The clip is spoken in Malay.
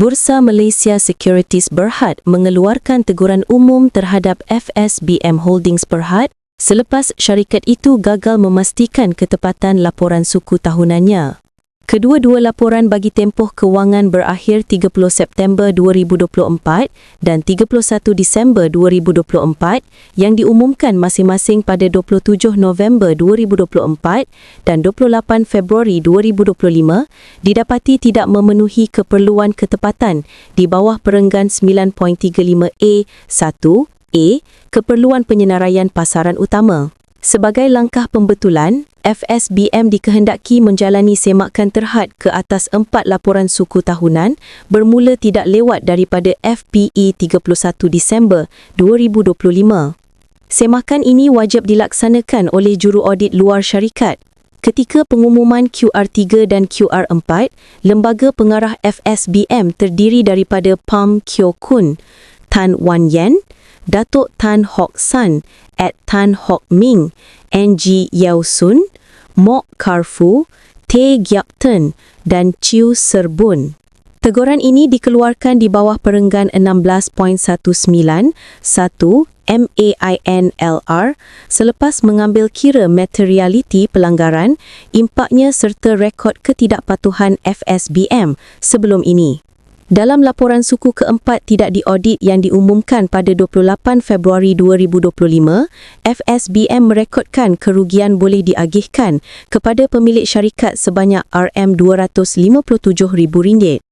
Bursa Malaysia Securities Berhad mengeluarkan teguran umum terhadap FSBM Holdings Berhad selepas syarikat itu gagal memastikan ketepatan laporan suku tahunannya. Kedua-dua laporan bagi tempoh kewangan berakhir 30 September 2024 dan 31 Disember 2024 yang diumumkan masing-masing pada 27 November 2024 dan 28 Februari 2025 didapati tidak memenuhi keperluan ketepatan di bawah perenggan 9.35A 1A keperluan penyenaraian pasaran utama. Sebagai langkah pembetulan, FSBM dikehendaki menjalani semakan terhad ke atas empat laporan suku tahunan bermula tidak lewat daripada FPE 31 Disember 2025. Semakan ini wajib dilaksanakan oleh juru audit luar syarikat. Ketika pengumuman QR3 dan QR4, lembaga pengarah FSBM terdiri daripada Pam Kyo Kun, Tan Wan Yen, Datuk Tan Hock San, at Tan Hock Ming, NG Yao Sun, Mok Karfu, Tae Gyap Ten dan Chiu Serbun. Teguran ini dikeluarkan di bawah perenggan 16.19 1 MAINLR selepas mengambil kira materialiti pelanggaran, impaknya serta rekod ketidakpatuhan FSBM sebelum ini. Dalam laporan suku keempat tidak diaudit yang diumumkan pada 28 Februari 2025, FSBM merekodkan kerugian boleh diagihkan kepada pemilik syarikat sebanyak RM257,000.